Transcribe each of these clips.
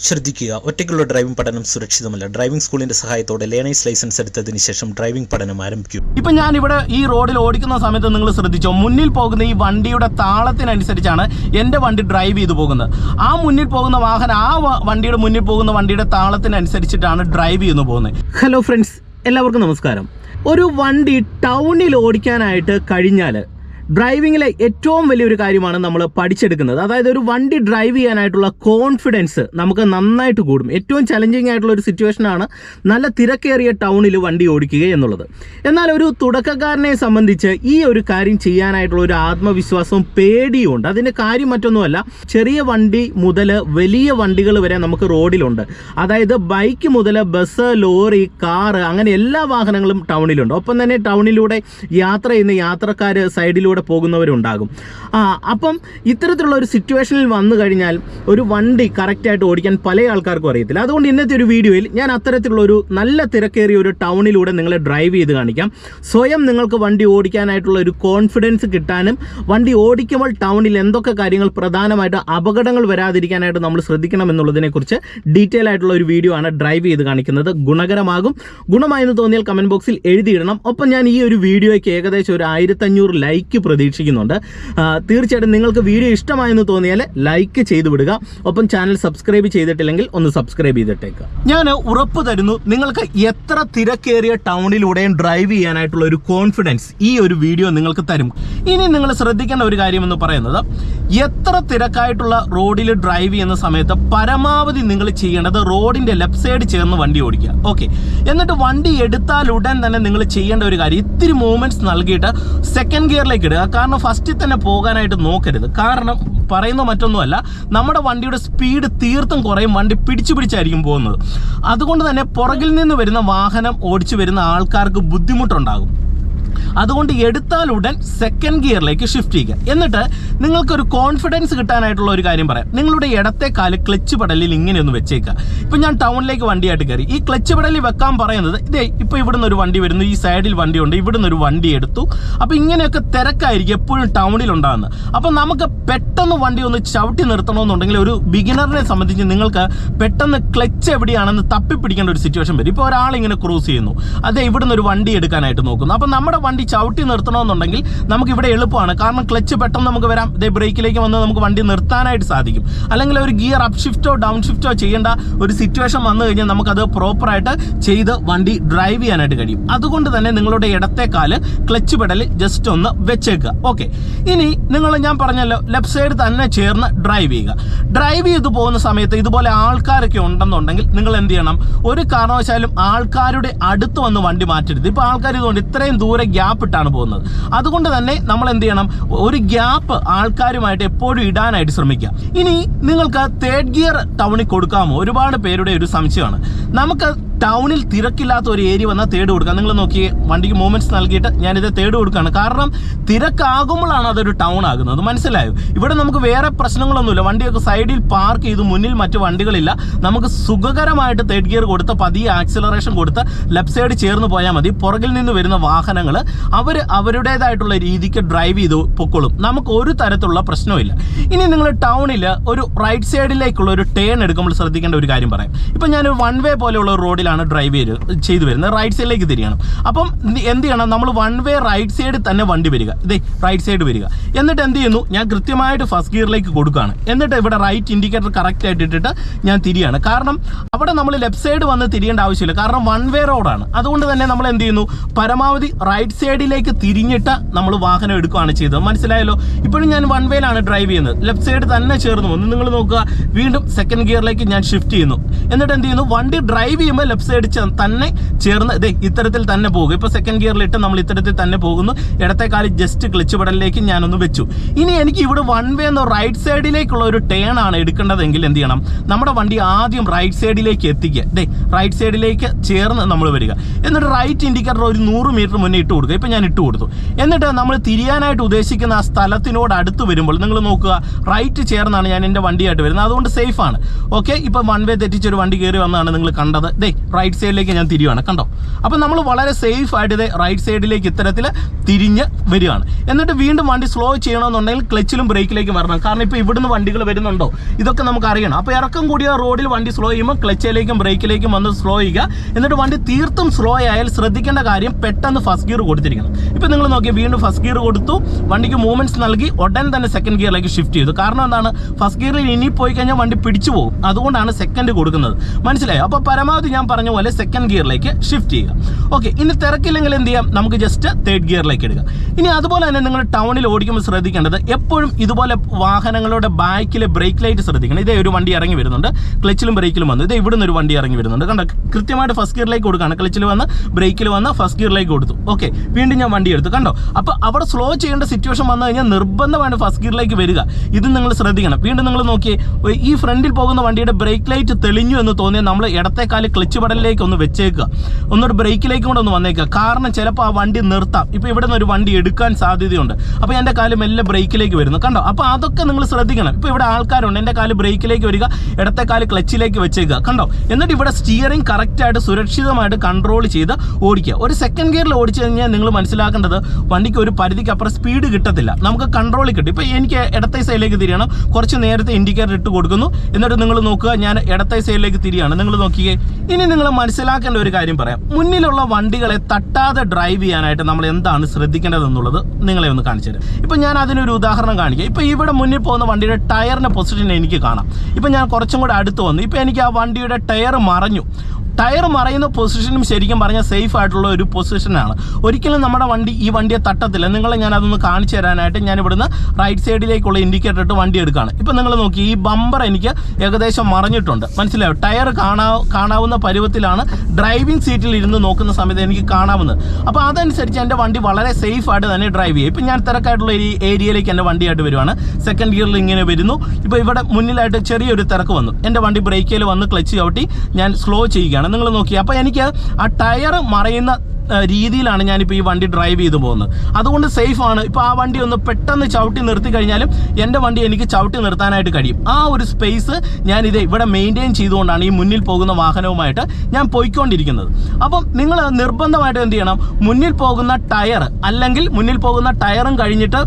ശ്രദ്ധിക്കുക. ഒറ്റയ്ക്കുള്ള ഡ്രൈവിംഗ് പഠനം സുരക്ഷിതമല്ല. ഡ്രൈവിംഗ് സ്കൂളിന്റെ സഹായത്തോടെ ലേണേഴ്സ് ലൈസൻസ് എടുത്തതിന് ശേഷം ഡ്രൈവിംഗ് പഠനം ആരംഭിക്കും. ഇപ്പൊ ഞാൻ ഇവിടെ ഈ റോഡിൽ ഓടിക്കുന്ന സമയത്ത് നിങ്ങൾ ശ്രദ്ധിച്ചോ? മുന്നിൽ പോകുന്ന ഈ വണ്ടിയുടെ താളത്തിനനുസരിച്ചാണ് എന്റെ വണ്ടി ഡ്രൈവ് ചെയ്തു പോകുന്നത്. ആ മുന്നിൽ പോകുന്ന വാഹനം ആ വണ്ടിയുടെ മുന്നിൽ പോകുന്ന വണ്ടിയുടെ താളത്തിനനുസരിച്ചിട്ടാണ് ഡ്രൈവ് ചെയ്യുന്നു പോകുന്നത്. ഹലോ ഫ്രണ്ട്സ് എല്ലാവർക്കും നമസ്കാരം. ഒരു വണ്ടി ടൗണിൽ ഓടിക്കാനായിട്ട് കഴിഞ്ഞാൽ ഡ്രൈവിങ്ങിലെ ഏറ്റവും വലിയൊരു കാര്യമാണ് നമ്മൾ പഠിച്ചെടുക്കുന്നത്. അതായത് ഒരു വണ്ടി ഡ്രൈവ് ചെയ്യാനായിട്ടുള്ള കോൺഫിഡൻസ് നമുക്ക് നന്നായിട്ട് കൂടും. ഏറ്റവും ചലഞ്ചിങ് ആയിട്ടുള്ള ഒരു സിറ്റുവേഷനാണ് നല്ല തിരക്കേറിയ ടൗണിൽ വണ്ടി ഓടിക്കുക എന്നുള്ളത്. എന്നാൽ ഒരു തുടക്കക്കാരനെ സംബന്ധിച്ച് ഈ ഒരു കാര്യം ചെയ്യാനായിട്ടുള്ള ഒരു ആത്മവിശ്വാസവും പേടിയും ഉണ്ട്. അതിന്റെ കാര്യം മറ്റൊന്നുമല്ല ചെറിയ വണ്ടി മുതൽ വലിയ വണ്ടികൾ വരെ നമുക്ക് റോഡിലുണ്ട്. അതായത് ബൈക്ക് മുതൽ ബസ് ലോറി കാറ് അങ്ങനെ എല്ലാ വാഹനങ്ങളും ടൗണിലുണ്ട് ഒപ്പം തന്നെ ടൗണിലൂടെ യാത്ര ചെയ്യുന്ന യാത്രക്കാർ സൈഡിലൂടെ പോകുന്നവരുണ്ടാകും. ആ അപ്പം ഇത്തരത്തിലുള്ള ഒരു സിറ്റുവേഷനിൽ വന്നു കഴിഞ്ഞാൽ ഒരു വണ്ടി കറക്റ്റായിട്ട് ഓടിക്കാൻ പല ആൾക്കാർക്കും അറിയത്തില്ല. അതുകൊണ്ട് ഇന്നത്തെ ഒരു വീഡിയോയിൽ ഞാൻ അത്തരത്തിലുള്ള ഒരു നല്ല തിരക്കേറിയ ഒരു ടൗണിലൂടെ നിങ്ങളെ ഡ്രൈവ് ചെയ്ത് കാണിക്കാം. സ്വയം നിങ്ങൾക്ക് വണ്ടി ഓടിക്കാനായിട്ടുള്ള ഒരു കോൺഫിഡൻസ് കിട്ടാനും വണ്ടി ഓടിക്കുമ്പോൾ ടൗണിൽ എന്തൊക്കെ കാര്യങ്ങൾ പ്രധാനമായിട്ട് അപകടങ്ങൾ വരാതിരിക്കാനായിട്ട് നമ്മൾ ശ്രദ്ധിക്കണം എന്നുള്ളതിനെക്കുറിച്ച് ഡീറ്റെയിൽ ആയിട്ടുള്ള ഒരു വീഡിയോ ആണ് ഡ്രൈവ് ചെയ്ത് കാണിക്കുന്നത്. ഗുണകരമാകും. ഗുണമായെന്ന് തോന്നിയാൽ കമന്റ് ബോക്സിൽ എഴുതിയിടണം. ഒപ്പം ഞാൻ ഈ ഒരു വീഡിയോയ്ക്ക് ഏകദേശം ഒരു ആയിരത്തഞ്ഞൂറ് ലൈക്ക് പ്രതീക്ഷിക്കുന്നുണ്ട്. തീർച്ചയായിട്ടും നിങ്ങൾക്ക് വീഡിയോ ഇഷ്ടമായെന്ന് തോന്നിയാൽ ലൈക്ക് ചെയ്തു വിടുക ഒപ്പം ചാനൽ സബ്സ്ക്രൈബ് ചെയ്തിട്ടില്ലെങ്കിൽ ഒന്ന് സബ്സ്ക്രൈബ് ചെയ്തിട്ടേക്കുക ഞാൻ ഉറപ്പ് തരുന്നു നിങ്ങൾക്ക് എത്ര തിരക്കേറിയ ടൗണിലൂടെയും ഡ്രൈവ് ചെയ്യാനായിട്ടുള്ള ഒരു കോൺഫിഡൻസ് ഈ ഒരു വീഡിയോ നിങ്ങൾക്ക് തരും. ഇനി നിങ്ങൾ ശ്രദ്ധിക്കേണ്ട ഒരു കാര്യം എന്ന് പറയുന്നത് എത്ര തിരക്കായിട്ടുള്ള റോഡിൽ ഡ്രൈവ് ചെയ്യുന്ന സമയത്ത് പരമാവധി നിങ്ങൾ ചെയ്യേണ്ടത് റോഡിന്റെ ലെഫ്റ്റ് സൈഡ് ചേർന്ന് വണ്ടി ഓടിക്കുക. ഓക്കെ എന്നിട്ട് വണ്ടി എടുത്താൽ ഉടൻ തന്നെ നിങ്ങൾ ചെയ്യേണ്ട ഒരു കാര്യം ഇത്തിരി മൂവ്മെന്റ്സ് നൽകിയിട്ട് സെക്കൻഡ് ഗിയറിലേക്ക് ഇടുക കാരണം ഫസ്റ്റിൽ തന്നെ പോകാനായിട്ട് നോക്കരുത്. കാരണം പറയുന്ന മറ്റൊന്നുമല്ല നമ്മുടെ വണ്ടിയുടെ സ്പീഡ് തീർത്തും കുറയും വണ്ടി പിടിച്ചു പിടിച്ചായിരിക്കും പോകുന്നത്. അതുകൊണ്ട് തന്നെ പുറകിൽ നിന്ന് വരുന്ന വാഹനം ഓടിച്ചു വരുന്ന ആൾക്കാർക്ക് ബുദ്ധിമുട്ടുണ്ടാകും. അതുകൊണ്ട് എടുത്താൽ ഉടൻ സെക്കൻഡ് ഗിയറിലേക്ക് ഷിഫ്റ്റ് ചെയ്യുക. എന്നിട്ട് നിങ്ങൾക്കൊരു കോൺഫിഡൻസ് കിട്ടാനായിട്ടുള്ള ഒരു കാര്യം പറയാം. നിങ്ങളുടെ ഇടത്തെ കാൽ ക്ലച്ച് പടലിൽ ഇങ്ങനെ ഒന്ന് വെച്ചേക്കുക. ഇപ്പം ഞാൻ ടൗണിലേക്ക് വണ്ടിയായിട്ട് കയറി. ഈ ക്ലച്ച് പടലിൽ വെക്കാൻ പറയുന്നത് ഇതേ ഇപ്പോൾ ഇവിടുന്ന് ഒരു വണ്ടി വരുന്നു ഈ സൈഡിൽ വണ്ടിയുണ്ട് ഇവിടുന്ന് ഒരു വണ്ടി എടുത്തു. അപ്പോൾ ഇങ്ങനെയൊക്കെ തിരക്കായിരിക്കും എപ്പോഴും ടൗണിൽ ഉണ്ടാകുന്നത് അപ്പോൾ നമുക്ക് പെട്ടെന്ന് വണ്ടി ഒന്ന് ചവിട്ടി നിർത്തണമെന്നുണ്ടെങ്കിൽ ഒരു ബിഗിനറിനെ സംബന്ധിച്ച് നിങ്ങൾക്ക് പെട്ടെന്ന് ക്ലച്ച് എവിടെയാണെന്ന് തപ്പിപ്പിടിക്കേണ്ട ഒരു സിറ്റുവേഷൻ വരും. ഇപ്പോൾ ഒരാൾ ഇങ്ങനെ ക്രൂസ് ചെയ്യുന്നു. അതെ ഇവിടുന്ന് ഒരു വണ്ടി എടുക്കാനായിട്ട് നോക്കുന്നു. അപ്പോൾ നമ്മുടെ വണ്ടി ചവിട്ടി നിർത്തണമെന്നുണ്ടെങ്കിൽ നമുക്ക് ഇവിടെ എളുപ്പമാണ്. കാരണം ക്ലച്ച് പെട്ടെന്ന് നമുക്ക് വരാം. ഇതേ ബ്രേക്കിലേക്ക് വന്ന് നമുക്ക് വണ്ടി നിർത്താനായിട്ട് സാധിക്കും. അല്ലെങ്കിൽ ഒരു ഗിയർ അപ്പ് ഷിഫ്റ്റോ ഡൗൺ ഷിഫ്റ്റോ ചെയ്യേണ്ട ഒരു സിറ്റുവേഷൻ വന്നു കഴിഞ്ഞാൽ നമുക്കത് പ്രോപ്പറായിട്ട് ചെയ്ത് വണ്ടി ഡ്രൈവ് ചെയ്യാനായിട്ട് കഴിയും. അതുകൊണ്ട് തന്നെ നിങ്ങളുടെ ഇടത്തെ കാൽ ക്ലച്ച് പെടൽ ജസ്റ്റ് ഒന്ന് വെച്ചേക്കുക. ഓക്കെ ഇനി നിങ്ങൾ ഞാൻ പറഞ്ഞല്ലോ ലെഫ്റ്റ് സൈഡ് തന്നെ ചേർന്ന് ഡ്രൈവ് ചെയ്യുക. ഡ്രൈവ് ചെയ്ത് പോകുന്ന സമയത്ത് ഇതുപോലെ ആൾക്കാരൊക്കെ ഉണ്ടെന്നുണ്ടെങ്കിൽ നിങ്ങൾ എന്ത് ചെയ്യണം? ഒരു കാരണവശാലും ആൾക്കാരുടെ അടുത്ത് വന്ന് വണ്ടി മാറ്റരുത്. ഇപ്പോൾ ആൾക്കാർ ഇതുകൊണ്ട് ഇത്രയും ദൂരെ ഗ്യാപ്പ് ഇട്ടാണ് പോകുന്നത്. അതുകൊണ്ട് തന്നെ നമ്മൾ എന്ത് ചെയ്യണം? ഒരു ഗ്യാപ്പ് ആൾക്കാരുമായിട്ട് എപ്പോഴും ഇടാനായിട്ട് ശ്രമിക്കുക. ഇനി നിങ്ങൾക്ക് തേർഡ് ഗിയർ ടൗണിൽ കൊടുക്കാമോ? ഒരുപാട് പേരുടെ ഒരു സംശയമാണ്. നമുക്ക് ടൗണിൽ തിരക്കില്ലാത്ത ഒരു ഏരിയ വന്നാൽ തേട് കൊടുക്കുക നിങ്ങൾ നോക്കി വണ്ടിക്ക് മൂവ്മെന്റ്സ് നൽകിയിട്ട് ഞാനിത് തേട് കൊടുക്കുകയാണ്. കാരണം തിരക്കാകുമ്പോഴാണ് അതൊരു ടൗൺ ആകുന്നത്. മനസ്സിലായോ? ഇവിടെ നമുക്ക് വേറെ പ്രശ്നങ്ങളൊന്നുമില്ല. വണ്ടിയൊക്കെ സൈഡിൽ പാർക്ക് ചെയ്ത് മുന്നിൽ മറ്റു വണ്ടികളില്ല. നമുക്ക് സുഖകരമായിട്ട് തേർഡ് ഗിയർ കൊടുത്ത് പതിയെ ആക്സിലറേഷൻ കൊടുത്ത് ലെഫ്റ്റ് സൈഡ് ചേർന്ന് പോയാൽ മതി. പുറകിൽ നിന്ന് വരുന്ന വാഹനങ്ങൾ അവർ അവരുടേതായിട്ടുള്ള രീതിക്ക് ഡ്രൈവ് ചെയ്ത് പൊക്കോളും. നമുക്ക് ഒരു തരത്തിലുള്ള പ്രശ്നമില്ല ഇനി നിങ്ങൾ ടൗണിൽ ഒരു റൈറ്റ് സൈഡിലേക്കുള്ള ഒരു ടേൺ എടുക്കുമ്പോൾ ശ്രദ്ധിക്കേണ്ട ഒരു കാര്യം പറയാം. ഇപ്പം ഞാൻ വൺ വേ പോലെയുള്ള ഒരു റോഡിലാണ് ഡ്രൈവ് ചെയ്ത് ചെയ്തു വരുന്നത്. റൈറ്റ് സൈഡിലേക്ക് തിരിയണം. അപ്പം എന്ത് ചെയ്യണം? നമ്മൾ വൺ വേ റൈറ്റ് സൈഡിൽ തന്നെ വണ്ടി വരിക. ഇതേ റൈറ്റ് സൈഡ് വരിക. എന്നിട്ട് എന്ത് ചെയ്യുന്നു? ഞാൻ കൃത്യമായിട്ട് ഫസ്റ്റ് ഗിയറിലേക്ക് കൊടുക്കുകയാണ്. എന്നിട്ട് ഇവിടെ റൈറ്റ് ഇൻഡിക്കേറ്റർ കറക്റ്റ് ആയിട്ട് ഇട്ടിട്ട് ഞാൻ തിരിയാണ്. കാരണം അവിടെ നമ്മൾ ലെഫ്റ്റ് സൈഡ് വന്ന് തിരിയേണ്ട ആവശ്യമില്ല. കാരണം വൺ വേ റോഡാണ് അതുകൊണ്ട് തന്നെ നമ്മൾ എന്ത് ചെയ്യുന്നു? പരമാവധി റൈറ്റ് സൈഡിലേക്ക് തിരിഞ്ഞിട്ട് നമ്മൾ വാഹനം എടുക്കുകയാണ് ചെയ്തത്. മനസ്സിലായല്ലോ? ഇപ്പോഴും ഞാൻ വൺ വേയിലാണ് ഡ്രൈവ് ചെയ്യുന്നത്. ലെഫ്റ്റ് സൈഡ് തന്നെ ചേർന്നു. ഒന്ന് നിങ്ങൾ നോക്കുക. വീണ്ടും സെക്കൻഡ് ഗിയറിലേക്ക് ഞാൻ ഷിഫ്റ്റ് ചെയ്യുന്നു. എന്നിട്ട് എന്ത് ചെയ്യുന്നു? വണ്ടി ഡ്രൈവ് ചെയ്യുമ്പോൾ ലെഫ്റ്റ് സൈഡ് തന്നെ ചേർന്ന് ഇതേ ഇത്തരത്തിൽ തന്നെ പോകും. ഇപ്പോൾ സെക്കൻഡ് ഗിയറിലിട്ട് നമ്മൾ ഇത്തരത്തിൽ തന്നെ പോകുന്നു. ഇടത്തെ കാലി ജസ്റ്റ് ക്ലിച്ച് പെടലിലേക്ക് ഞാനൊന്ന് വെച്ചു. ഇനി എനിക്ക് ഇവിടെ വൺ വേ എന്ന റൈറ്റ് സൈഡിലേക്കുള്ള ഒരു ടേൺ ആണ് എടുക്കേണ്ടതെങ്കിൽ എന്ത് ചെയ്യണം? നമ്മുടെ വണ്ടി ആദ്യം റൈറ്റ് സൈഡിലേക്ക് എത്തിക്കുക. ദേ റൈറ്റ് സൈഡിലേക്ക് ചേർന്ന് നമ്മൾ വരിക. എന്നിട്ട് റൈറ്റ് ഇൻഡിക്കേറ്റർ ഒരു നൂറ് മീറ്റർ മുന്നേ ഇട്ട് കൊടുക്കുക. ഇപ്പം ഞാൻ ഇട്ട് കൊടുത്തു. എന്നിട്ട് നമ്മൾ തിരിയാനായിട്ട് ഉദ്ദേശിക്കുന്ന ആ സ്ഥലത്തിനോട് അടുത്ത് വരുമ്പോൾ നിങ്ങൾ നോക്കുക. റൈറ്റ് ചേർന്നാണ് ഞാൻ എന്റെ വണ്ടിയായിട്ട് വരുന്നത്. അതുകൊണ്ട് സേഫ് ആണ്. ഓക്കെ ഇപ്പം വൺ വേ തെറ്റിച്ചൊരു വണ്ടി കയറി വന്നാണ് നിങ്ങൾ കണ്ടത്. ദേ റൈറ്റ് സൈഡിലേക്ക് ഞാൻ തിരിയുവാണ് കണ്ടോ? അപ്പം നമ്മൾ വളരെ സേഫ് ആയിട്ട് ഇത് റൈറ്റ് സൈഡിലേക്ക് ഇത്തരത്തിൽ തിരിഞ്ഞ് വരികയാണ്. എന്നിട്ട് വീണ്ടും വണ്ടി സ്ലോ ചെയ്യണമെന്നുണ്ടെങ്കിൽ ക്ലച്ചിലും ബ്രേക്കിലേക്കും വരണം. കാരണം ഇപ്പോൾ ഇവിടുന്ന് വണ്ടികൾ വരുന്നുണ്ടോ? ഇതൊക്കെ നമുക്ക് അറിയണം അപ്പോൾ ഇറക്കം കൂടിയ റോഡിൽ വണ്ടി സ്ലോ ചെയ്യുമ്പോൾ ക്ലച്ചിലേക്കും ബ്രേക്കിലേക്കും വന്ന് സ്ലോ ചെയ്യുക. എന്നിട്ട് വണ്ടി തീർത്തും സ്ലോ ആയാൽ ശ്രദ്ധിക്കേണ്ട കാര്യം പെട്ടെന്ന് ഫസ്റ്റ് ഗിയർ കൊടുത്തിരിക്കണം. ഇപ്പോൾ നിങ്ങൾ നോക്കി വീണ്ടും ഫസ്റ്റ് ഗിയർ കൊടുത്തു. വണ്ടിക്ക് മൂവ്മെന്റ്സ് നൽകി. ഉടൻ തന്നെ സെക്കൻഡ് ഗിയറിലേക്ക് ഷിഫ്റ്റ് ചെയ്തു. കാരണം എന്താണ്? ഫസ്റ്റ് ഗിയറിൽ ഇനി പോയി കഴിഞ്ഞാൽ വണ്ടി പിടിച്ചു പോകും. അതുകൊണ്ടാണ് സെക്കൻഡ് കൊടുക്കുന്നത്. മനസ്സിലായോ? അപ്പോൾ പരമാവധി ഞാൻ പറഞ്ഞ പോലെ സെക്കൻഡ് ഗിയറിലേക്ക് ഷിഫ്റ്റ് ചെയ്യുക. ഓക്കെ ഇനി തിരക്കില്ലെങ്കിൽ എന്ത് ചെയ്യാം? നമുക്ക് ജസ്റ്റ് തേർഡ് ഗിയറിലേക്ക് ഇടുക ഇനി അതുപോലെ തന്നെ നിങ്ങൾ ടൗണിൽ ഓടിക്കുമ്പോൾ ശ്രദ്ധിക്കേണ്ടത് എപ്പോഴും ഇതുപോലെ വാഹനങ്ങളുടെ ബാക്കിലെ ബ്രേക്ക് ലൈറ്റ് ശ്രദ്ധിക്കണം. ഇതേ ഒരു വണ്ടി ഇറങ്ങി വരുന്നുണ്ട്. ക്ലച്ചിലും ബ്രേക്കിലും വന്നു. ഇതേ ഇവിടുന്ന് ഒരു വണ്ടി ഇറങ്ങി വരുന്നുണ്ട്. കണ്ട? കൃത്യമായിട്ട് ഫസ്റ്റ് ഗിയറിലേക്ക് കൊടുക്കുകയാണ്. ക്ലച്ചിൽ വന്ന് ബ്രേക്കിൽ വന്ന് ഫസ്റ്റ് ഗിയറിലേക്ക് കൊടുത്തു. ഓക്കെ വീണ്ടും ഞാൻ വണ്ടി എടുത്തു. കണ്ടോ? അപ്പോൾ അവിടെ സ്ലോ ചെയ്യേണ്ട സിറ്റുവേഷൻ വന്നു കഴിഞ്ഞാൽ നിർബന്ധമായിട്ട് ഫസ്റ്റ് ഗിയറിലേക്ക് വരിക. ഇത് നിങ്ങൾ ശ്രദ്ധിക്കണം. വീണ്ടും നിങ്ങൾ നോക്കിയേ ഈ ഫ്രണ്ടിൽ പോകുന്ന വണ്ടിയുടെ ബ്രേക്ക് ലൈറ്റ് തെളിഞ്ഞു എന്ന് തോന്നിയാൽ നമ്മൾ ഇടത്തേക്കാൽ ക്ലച്ച് പടലിലേക്ക് ഒന്ന് വെച്ചേക്കുക. ഒന്നൊരു ബ്രേക്കിലേക്കും കൂടെ ഒന്ന് വന്നേക്കുക. കാരണം ചിലപ്പോൾ ആ വണ്ടി നിർത്താം. ഇപ്പോൾ ഇവിടെ നിന്ന് ഒരു വണ്ടി എടുക്കാൻ സാധ്യതയുണ്ട്. അപ്പോൾ എന്റെ കാൽ മെല്ലെ ബ്രേക്കിലേക്ക് വരുന്നു. കണ്ടോ? അപ്പോൾ അതൊക്കെ നിങ്ങൾ ശ്രദ്ധിക്കണം. ഇപ്പോൾ ഇവിടെ ആൾക്കാരുണ്ട്. എന്റെ കാൽ ബ്രേക്കിലേക്ക് വരിക ഇടത്തെ കാൽ ക്ലച്ചിലേക്ക് വെച്ചേക്കുക. കണ്ടോ? എന്നിട്ട് ഇവിടെ സ്റ്റിയറിംഗ് കറക്റ്റായിട്ട് സുരക്ഷിതമായിട്ട് കൺട്രോൾ ചെയ്ത് ഓടിക്കുക. ഒരു സെക്കൻഡ് ഗിയറിൽ ഓടിച്ചു കഴിഞ്ഞാൽ നിങ്ങൾ മനസ്സിലാക്കേണ്ടത് വണ്ടിക്ക് ഒരു പരിധിക്ക് അപ്പുറം സ്പീഡ് കിട്ടത്തില്ല. നമുക്ക് കൺട്രോളിൽ കിട്ടും. ഇപ്പോൾ എനിക്ക് ഇടത്തെ സൈഡിലേക്ക് തിരിയണം. കുറച്ച് നേരത്തെ ഇൻഡിക്കേറ്റർ ഇട്ട് കൊടുക്കുന്നു. എന്നിട്ട് നിങ്ങൾ നോക്കുക ഞാൻ ഇടത്തെ സൈഡിലേക്ക് തിരിയാണ്. നിങ്ങൾ നോക്കിയേ. ഇനി നിങ്ങൾ മനസ്സിലാക്കേണ്ട ഒരു കാര്യം പറയാം. മുന്നിലുള്ള വണ്ടികളെ തട്ടാതെ ഡ്രൈവ് ചെയ്യാനായിട്ട് നമ്മൾ എന്താണ് ശ്രദ്ധിക്കേണ്ടതെന്നുള്ളത് നിങ്ങളെ ഒന്ന് കാണിച്ചു തരാം. ഇപ്പം ഞാൻ അതിനൊരു ഉദാഹരണം കാണിക്കാം. ഇപ്പം ഇവിടെ മുന്നിൽ പോകുന്ന വണ്ടിയുടെ ടയറിന്റെ പൊസിഷൻ എനിക്ക് കാണാം. ഇപ്പം ഞാൻ കുറച്ചും കൂടെ അടുത്ത് വന്നു. ഇപ്പം എനിക്ക് ആ വണ്ടിയുടെ ടയർ മറഞ്ഞു. ടയർ മറയുന്ന പൊസിഷനും ശരിക്കും പറഞ്ഞാൽ സേഫ് ആയിട്ടുള്ള ഒരു പൊസിഷനാണ് ഒരിക്കലും നമ്മുടെ വണ്ടി ഈ വണ്ടിയെ തട്ടത്തില്ല. നിങ്ങളെ ഞാൻ അതൊന്ന് കാണിച്ചു തരാനായിട്ട് ഞാൻ ഇവിടുന്ന് റൈറ്റ് സൈഡിലേക്കുള്ള ഇൻഡിക്കേറ്റർ ഇട്ട് വണ്ടി എടുക്കുകയാണ് ഇപ്പം നിങ്ങൾ നോക്കി ഈ ബമ്പർ എനിക്ക് ഏകദേശം മറഞ്ഞിട്ടുണ്ട്. മനസ്സിലായോ? ടയർ കാണാ കാണാവുന്ന പരുവത്തിലാണ് ഡ്രൈവിംഗ് സീറ്റിൽ ഇരുന്ന് നോക്കുന്ന സമയത്ത് എനിക്ക് കാണാവുന്നത്. അപ്പോൾ അതനുസരിച്ച് എന്റെ വണ്ടി വളരെ സേഫ് ആയിട്ട് തന്നെ ഡ്രൈവ് ചെയ്യും. ഇപ്പം ഞാൻ തിരക്കായിട്ടുള്ള ഈ ഏരിയയിലേക്ക് എന്റെ വണ്ടിയായിട്ട് വരുവാണ്. സെക്കൻഡ് ഗിയറിൽ ഇങ്ങനെ വരുന്നു. ഇപ്പോൾ ഇവിടെ മുന്നിലായിട്ട് ചെറിയൊരു തിരക്ക് വന്നു. എന്റെ വണ്ടി ബ്രേക്കിൽ വന്ന് ക്ലച്ച് ചവിട്ടി ഞാൻ സ്ലോ ചെയ്യുകയാണ്. നിങ്ങൾ നോക്കി അപ്പോൾ എനിക്ക് ആ ടയർ മറയുന്ന രീതിയിലാണ് ഞാനിപ്പോൾ ഈ വണ്ടി ഡ്രൈവ് ചെയ്തു പോകുന്നത്. അതുകൊണ്ട് സേഫ് ആണ്. ഇപ്പോൾ ആ വണ്ടി ഒന്ന് പെട്ടെന്ന് ചവിട്ടി നിർത്തി കഴിഞ്ഞാലും എന്റെ വണ്ടി എനിക്ക് ചവിട്ടി നിർത്താനായിട്ട് കഴിയും. ആ ഒരു സ്പേസ് ഞാനിത് ഇവിടെ മെയിന്റെയിൻ ചെയ്തുകൊണ്ടാണ് ഈ മുന്നിൽ പോകുന്ന വാഹനവുമായിട്ട് ഞാൻ പോയിക്കൊണ്ടിരിക്കുന്നത്. അപ്പം നിങ്ങൾ നിർബന്ധമായിട്ട് എന്ത് ചെയ്യണം? മുന്നിൽ പോകുന്ന ടയർ അല്ലെങ്കിൽ മുന്നിൽ പോകുന്ന ടയറും കഴിഞ്ഞിട്ട്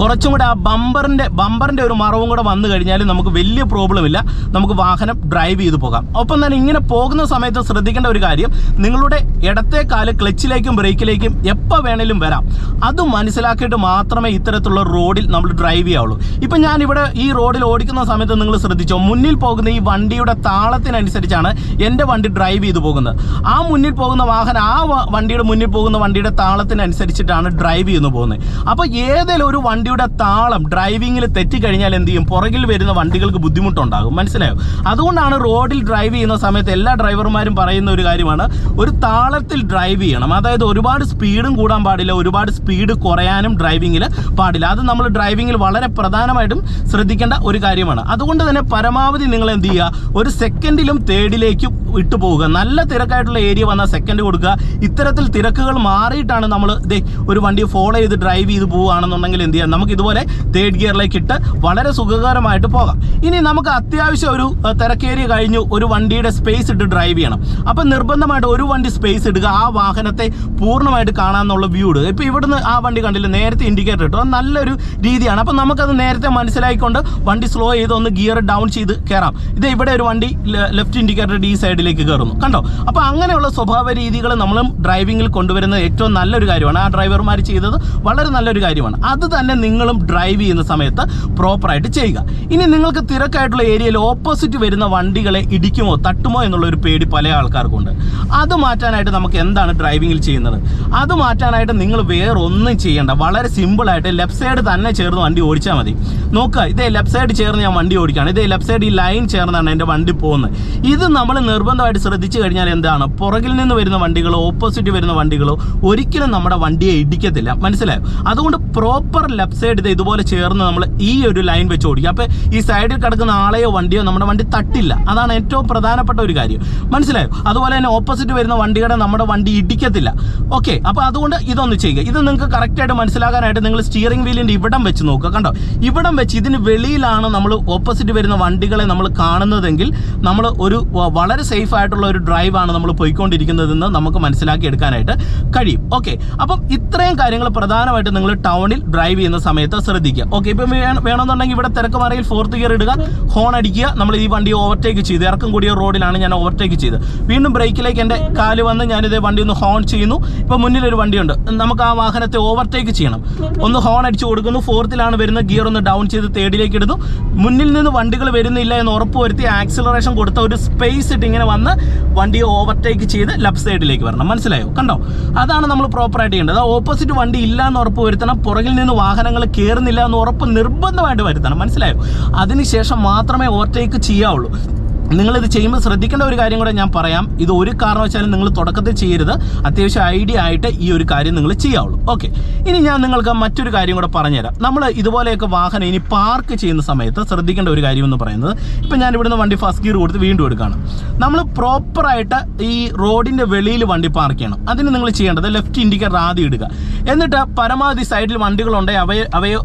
കുറച്ചും കൂടെ ആ ബമ്പറിന്റെ ബമ്പറിന്റെ ഒരു മറവും കൂടെ വന്നു കഴിഞ്ഞാൽ നമുക്ക് വലിയ പ്രോബ്ലം ഇല്ല. നമുക്ക് വാഹനം ഡ്രൈവ് ചെയ്ത് പോകാം. ഒപ്പം തന്നെ ഇങ്ങനെ പോകുന്ന സമയത്ത് ശ്രദ്ധിക്കേണ്ട ഒരു കാര്യം നിങ്ങളുടെ ഇടത്തെ കാൽ ക്ലച്ചിലേക്കും ബ്രേക്കിലേക്കും എപ്പോൾ വേണേലും വരാം. അത് മനസ്സിലാക്കിയിട്ട് മാത്രമേ ഇത്തരത്തിലുള്ള റോഡിൽ നമ്മൾ ഡ്രൈവ് ചെയ്യാവുള്ളൂ. ഇപ്പം ഞാൻ ഇവിടെ ഈ റോഡിൽ ഓടിക്കുന്ന സമയത്ത് നിങ്ങൾ ശ്രദ്ധിച്ചോ? മുന്നിൽ പോകുന്ന ഈ വണ്ടിയുടെ താളത്തിനനുസരിച്ചാണ് എന്റെ വണ്ടി ഡ്രൈവ് ചെയ്ത് പോകുന്നത്. ആ മുന്നിൽ പോകുന്ന വാഹനം ആ വണ്ടിയുടെ മുന്നിൽ പോകുന്ന വണ്ടിയുടെ താളത്തിനനുസരിച്ചിട്ടാണ് ഡ്രൈവ് ചെയ്യുന്നു പോകുന്നത്. അപ്പോൾ ഏതെങ്കിലും ഒരു വണ്ടിയുടെ താളം ഡ്രൈവിങ്ങിൽ തെറ്റിക്കഴിഞ്ഞാൽ എന്ത് ചെയ്യും? പുറകിൽ വരുന്ന വണ്ടികൾക്ക് ബുദ്ധിമുട്ടുണ്ടാകും. മനസ്സിലായോ? അതുകൊണ്ടാണ് റോഡിൽ ഡ്രൈവ് ചെയ്യുന്ന സമയത്ത് എല്ലാ ഡ്രൈവർമാരും പറയുന്ന ഒരു കാര്യമാണ്. ഒരു താളത്തിൽ ഡ്രൈവ് ചെയ്യണം. അതായത് ഒരുപാട് സ്പീഡും കൂടാൻ പാടില്ല ഒരുപാട് സ്പീഡ് കുറയാനും ഡ്രൈവിങ്ങിൽ പാടില്ല. അത് നമ്മൾ ഡ്രൈവിങ്ങിൽ വളരെ പ്രധാനമായിട്ടും ശ്രദ്ധിക്കേണ്ട ഒരു കാര്യമാണ്. അതുകൊണ്ട് തന്നെ പരമാവധി നിങ്ങൾ എന്ത് ചെയ്യുക? ഒരു സെക്കൻഡിലും തേടിലേക്ക് ഇട്ടു പോവുക. നല്ല തിരക്കായിട്ടുള്ള ഏരിയ വന്നാൽ സെക്കൻഡ് കൊടുക്കുക. ഇത്തരത്തിൽ തിരക്കുകൾ മാറിയിട്ടാണ് നമ്മൾ ഇതേ ഒരു വണ്ടി ഫോളോ ചെയ്ത് ഡ്രൈവ് ചെയ്ത് പോവുകയാണെന്നുണ്ടെങ്കിൽ എന്ത് ചെയ്യാം നമുക്ക് ഇതുപോലെ തേർഡ് ഗിയറിലേക്ക് ഇട്ട് വളരെ സുഖകരമായിട്ട് പോകാം. ഇനി നമുക്ക് അത്യാവശ്യം ഒരു തിരക്കേറിയ കഴിഞ്ഞു ഒരു വണ്ടിയുടെ സ്പേസ് ഇട്ട് ഡ്രൈവ് ചെയ്യണം. അപ്പം നിർബന്ധമായിട്ട് ഒരു വണ്ടി സ്പേസ് ഇടുക ആ വാഹനത്തെ പൂർണമായിട്ട് കാണാമെന്നുള്ള വ്യൂ ഇടുക. ഇപ്പം ഇവിടുന്ന് ആ വണ്ടി കണ്ടില്ല നേരത്തെ ഇൻഡിക്കേറ്റർ ഇട്ടു. അത് നല്ലൊരു രീതിയാണ്. അപ്പം നമുക്കത് നേരത്തെ മനസ്സിലായിക്കൊണ്ട് വണ്ടി സ്ലോ ചെയ്ത് ഒന്ന് ഗിയർ ഡൗൺ ചെയ്ത് കയറാം ഇത് ഇവിടെ ഒരു വണ്ടി ലെഫ്റ്റ് ഇൻഡിക്കേറ്റർ ഈ സൈഡിലേക്ക് കയറുന്നു കണ്ടോ? അപ്പോൾ അങ്ങനെയുള്ള സ്വഭാവ രീതികൾ നമ്മളും ഡ്രൈവിങ്ങിൽ കൊണ്ടുവരുന്നത് ഏറ്റവും നല്ലൊരു കാര്യമാണ്. ആ ഡ്രൈവർമാർ ചെയ്തത് വളരെ നല്ലൊരു കാര്യമാണ്. അത് തന്നെ നിങ്ങളും ഡ്രൈവ് ചെയ്യുന്ന സമയത്ത് പ്രോപ്പറായിട്ട് ചെയ്യുക. ഇനി നിങ്ങൾക്ക് തിരക്കായിട്ടുള്ള ഏരിയയിൽ ഓപ്പോസിറ്റ് വരുന്ന വണ്ടികളെ ഇടിക്കുമോ തട്ടുമോ എന്നുള്ളൊരു പേടി പല ആൾക്കാർക്കുണ്ട്. അത് മാറ്റാനായിട്ട് നമുക്ക് എന്താണ് ഡ്രൈവിങ്ങിൽ ചെയ്യുന്നത്? അത് മാറ്റാനായിട്ട് നിങ്ങൾ വേറെ ഒന്നും ചെയ്യേണ്ട. വളരെ സിമ്പിളായിട്ട് ലെഫ്റ്റ് സൈഡ് തന്നെ ചേർന്ന് വണ്ടി ഓടിച്ചാൽ മതി. നോക്കുക ഇതേ ലെഫ്റ്റ് സൈഡ് ചേർന്ന് ഞാൻ വണ്ടി ഓടിക്കുകയാണ്. ഇതേ ലെഫ്റ്റ് സൈഡ് ഈ ലൈൻ ചേർന്നാണ് എന്റെ വണ്ടി പോകുന്നത്. ഇത് നമ്മൾ നിർബന്ധമായിട്ട് ശ്രദ്ധിച്ചു കഴിഞ്ഞാൽ എന്താണ്? പുറകിൽ നിന്ന് വരുന്ന വണ്ടികളോ ഓപ്പോസിറ്റ് വരുന്ന വണ്ടികളോ ഒരിക്കലും നമ്മുടെ വണ്ടിയെ ഇടിക്കത്തില്ല. മനസ്സിലായോ? അതുകൊണ്ട് പ്രോപ്പർ ലെഫ്റ്റ് ലെഫ്റ്റ് സൈഡ് ഇത് ഇതുപോലെ ചേർന്ന് നമ്മൾ ഈ ഒരു ലൈൻ വെച്ച് ഓടിക്കുക അപ്പോൾ ഈ സൈഡിൽ കിടക്കുന്ന ആളെയോ വണ്ടിയോ നമ്മുടെ വണ്ടി തട്ടില്ല. അതാണ് ഏറ്റവും പ്രധാനപ്പെട്ട ഒരു കാര്യം. മനസ്സിലായോ? അതുപോലെ തന്നെ ഓപ്പോസിറ്റ് വരുന്ന വണ്ടികളെ നമ്മുടെ വണ്ടി ഇടിക്കത്തില്ല. ഓക്കെ അപ്പോൾ അതുകൊണ്ട് ഇതൊന്ന് ചെയ്യുക. ഇത് നിങ്ങൾക്ക് കറക്റ്റായിട്ട് മനസ്സിലാക്കാനായിട്ട് നിങ്ങൾ സ്റ്റിയറിംഗ് വീലിന്റെ ഇവിടം വെച്ച് നോക്കുക കണ്ടോ? ഇവിടം വെച്ച് ഇതിന് വെളിയിലാണ് നമ്മൾ ഓപ്പോസിറ്റ് വരുന്ന വണ്ടികളെ നമ്മൾ കാണുന്നതെങ്കിൽ നമ്മൾ ഒരു വളരെ സേഫ് ആയിട്ടുള്ള ഒരു ഡ്രൈവാണ് നമ്മൾ പോയിക്കൊണ്ടിരിക്കുന്നതെന്ന് നമുക്ക് മനസ്സിലാക്കി എടുക്കാനായിട്ട് കഴിയും. ഓക്കെ അപ്പം ഇത്രയും കാര്യങ്ങൾ പ്രധാനമായിട്ട് നിങ്ങൾ ടൗണിൽ ഡ്രൈവ് ചെയ്യുന്ന സമയത്ത് ശ്രദ്ധിക്കുക. ഓക്കെ ഇപ്പം വേണം- വേണമെന്നുണ്ടെങ്കിൽ ഇവിടെ തിരക്ക് മറയിൽ ഫോർത്ത് ഗിയർ ഇടുക. ഹോൺ അടിക്കുക. നമ്മൾ ഈ വണ്ടി ഓവർടേക്ക് ചെയ്ത്. ഇറക്കം കൂടിയ റോഡിലാണ് ഞാൻ ഓവർടേക്ക് ചെയ്ത് വീണ്ടും ബ്രേക്കിലേക്ക് എന്റെ കാൽ വന്ന് ഞാനിത് വണ്ടി ഒന്ന് ഹോൺ ചെയ്യുന്നു. ഇപ്പൊ ഇപ്പം മുന്നിലൊരു വണ്ടിയുണ്ട്. നമുക്ക് ആ വാഹനത്തെ ഓവർടേക്ക് ചെയ്യണം. ഒന്ന് ഹോൺ അടിച്ച് കൊടുക്കുന്നു. ഫോർത്തിലാണ് വരുന്ന ഗിയർ ഒന്ന് ഡൗൺ ചെയ്ത് തേർഡിലേക്ക് ഇടുന്നു. മുന്നിൽ നിന്ന് വണ്ടികൾ വരുന്നില്ല എന്ന് ഉറപ്പുവരുത്തി ആക്സിലറേഷൻ കൊടുത്ത ഒരു സ്പേസ് ഇട്ട് ഇങ്ങനെ വന്ന് വണ്ടിയെ ഓവർടേക്ക് ചെയ്ത് ലെഫ്റ്റ് സൈഡിലേക്ക് വരണം. മനസ്സിലായോ? കണ്ടോ? അതാണ് നമ്മൾ പ്രോപ്പറായിട്ട് ചെയ്യേണ്ടത്. ഓപ്പോസിറ്റ് വണ്ടി ഇല്ല എന്ന് ഉറപ്പ് വരുത്തണം പുറകിൽ നിന്ന് വാഹനങ്ങൾ കയറുന്നില്ല എന്ന് ഉറപ്പ് നിർബന്ധമായിട്ട് വരുത്തണം. മനസ്സിലായോ? അതിനുശേഷം മാത്രമേ ഓവർടേക്ക് ചെയ്യാവുള്ളൂ. നിങ്ങളിത് ചെയ്യുമ്പോൾ ശ്രദ്ധിക്കേണ്ട ഒരു കാര്യം കൂടെ ഞാൻ പറയാം. ഇത് ഒരു കാരണവശാലും നിങ്ങൾ തുടക്കത്തിൽ ചെയ്യരുത്. അത്യാവശ്യം ഐഡിയ ആയിട്ട് ഈ ഒരു കാര്യം നിങ്ങൾ ചെയ്യാവുള്ളൂ. ഓക്കെ. ഇനി ഞാൻ നിങ്ങൾക്ക് മറ്റൊരു കാര്യം കൂടെ പറഞ്ഞുതരാം. നമ്മൾ ഇതുപോലെയൊക്കെ വാഹനം ഇനി പാർക്ക് ചെയ്യുന്ന സമയത്ത് ശ്രദ്ധിക്കേണ്ട ഒരു കാര്യം എന്ന് പറയുന്നത് ഇപ്പം ഞാൻ ഇവിടുന്ന് വണ്ടി ഫസ്റ്റ് ഗിയർ കൊടുത്ത് വീണ്ടും എടുക്കുകയാണ്. നമ്മൾ പ്രോപ്പറായിട്ട് ഈ റോഡിന്റെ വെളിയിൽ വണ്ടി പാർക്ക് ചെയ്യണം. അതിന് നിങ്ങൾ ചെയ്യേണ്ടത് ലെഫ്റ്റ് ഇൻഡിക്കേറ്റർ ആദ്യം ഇടുക. എന്നിട്ട് പരമാവധി സൈഡിൽ വണ്ടികളുണ്ടെങ്കിൽ അവയെ അവയെ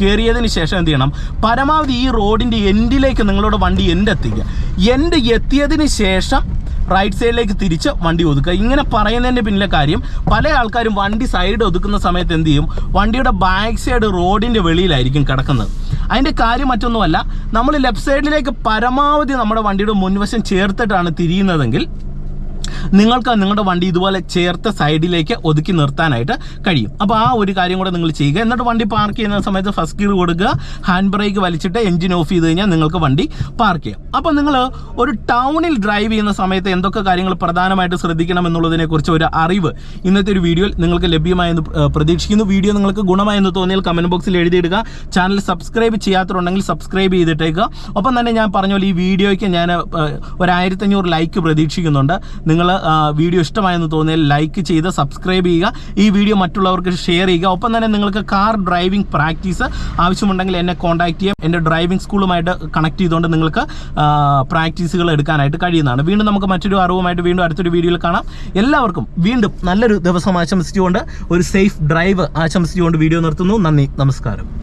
കയറിയതിന് ശേഷം എന്ത് ചെയ്യണം? പരമാവധി ഈ റോഡിന്റെ എൻഡിലേക്ക് നിങ്ങളുടെ വണ്ടി എൻഡ് എത്തിക്കുക. എൻഡ് എത്തിയതിന് ശേഷം റൈറ്റ് സൈഡിലേക്ക് തിരിച്ച് വണ്ടി ഒതുക്കുക. ഇങ്ങനെ പറയുന്നതിന്റെ പിന്നിലെ കാര്യം പല ആൾക്കാരും വണ്ടി സൈഡ് ഒതുക്കുന്ന സമയത്ത് എന്ത് ചെയ്യും? വണ്ടിയുടെ ബാക്ക് സൈഡ് റോഡിന്റെ വെളിയിലായിരിക്കും കിടക്കുന്നത്. അതിന്റെ കാര്യം മറ്റൊന്നുമല്ല നമ്മൾ ലെഫ്റ്റ് സൈഡിലേക്ക് പരമാവധി നമ്മുടെ വണ്ടിയുടെ മുൻവശം ചേർത്തിട്ടാണ് തിരിയുന്നതെങ്കിൽ നിങ്ങൾക്ക് നിങ്ങളുടെ വണ്ടി ഇതുപോലെ ചേർത്ത സൈഡിലേക്ക് ഒതുക്കി നിർത്താനായിട്ട് കഴിയും. അപ്പോൾ ആ ഒരു കാര്യം കൂടെ നിങ്ങൾ ചെയ്യുക. എന്നിട്ട് വണ്ടി പാർക്ക് ചെയ്യുന്ന സമയത്ത് ഫസ്റ്റ് ഗിയർ കൊടുക്കുക. ഹാൻഡ് ബ്രേക്ക് വലിച്ചിട്ട് എഞ്ചിൻ ഓഫ് ചെയ്ത് കഴിഞ്ഞാൽ നിങ്ങൾക്ക് വണ്ടി പാർക്ക് ചെയ്യാം. അപ്പോൾ നിങ്ങൾ ഒരു ടൗണിൽ ഡ്രൈവ് ചെയ്യുന്ന സമയത്ത് എന്തൊക്കെ കാര്യങ്ങൾ പ്രധാനമായിട്ട് ശ്രദ്ധിക്കണം എന്നുള്ളതിനെക്കുറിച്ച് ഒരു അറിവ് ഇന്നത്തെ ഒരു വീഡിയോയിൽ നിങ്ങൾക്ക് ലഭ്യമായെന്ന് പ്രതീക്ഷിക്കുന്നു. വീഡിയോ നിങ്ങൾക്ക് ഗുണമായെന്ന് തോന്നിയാൽ കമന്റ് ബോക്സിൽ എഴുതിയിടുക. ചാനൽ സബ്സ്ക്രൈബ് ചെയ്യാത്തതുണ്ടെങ്കിൽ സബ്സ്ക്രൈബ് ചെയ്തിട്ടേക്കുക ഒപ്പം തന്നെ ഞാൻ പറഞ്ഞ പോലെ ഈ വീഡിയോയ്ക്ക് ഞാൻ ഒരു ആയിരത്തഞ്ഞൂറ് ലൈക്ക് പ്രതീക്ഷിക്കുന്നുണ്ട്. നിങ്ങൾ വീഡിയോ ഇഷ്ടമായെന്ന് തോന്നിയാൽ ലൈക്ക് ചെയ്ത് സബ്സ്ക്രൈബ് ചെയ്യുക. ഈ വീഡിയോ മറ്റുള്ളവർക്ക് ഷെയർ ചെയ്യുക. ഒപ്പം തന്നെ നിങ്ങൾക്ക് കാർ ഡ്രൈവിംഗ് പ്രാക്ടീസ് ആവശ്യമുണ്ടെങ്കിൽ എന്നെ കോൺടാക്ട് ചെയ്യാം. എന്റെ ഡ്രൈവിംഗ് സ്കൂളുമായിട്ട് കണക്ട് ചെയ്തുകൊണ്ട് നിങ്ങൾക്ക് പ്രാക്ടീസുകൾ എടുക്കാനായിട്ട് കഴിയുന്നതാണ്. വീണ്ടും നമുക്ക് മറ്റൊരു അറിവുമായിട്ട് വീണ്ടും അടുത്തൊരു വീഡിയോയിൽ കാണാം. എല്ലാവർക്കും വീണ്ടും നല്ലൊരു ദിവസം ആശംസിച്ചുകൊണ്ട് ഒരു സേഫ് ഡ്രൈവ് ആശംസിച്ചുകൊണ്ട് വീഡിയോ നിർത്തുന്നു. നന്ദി നമസ്കാരം.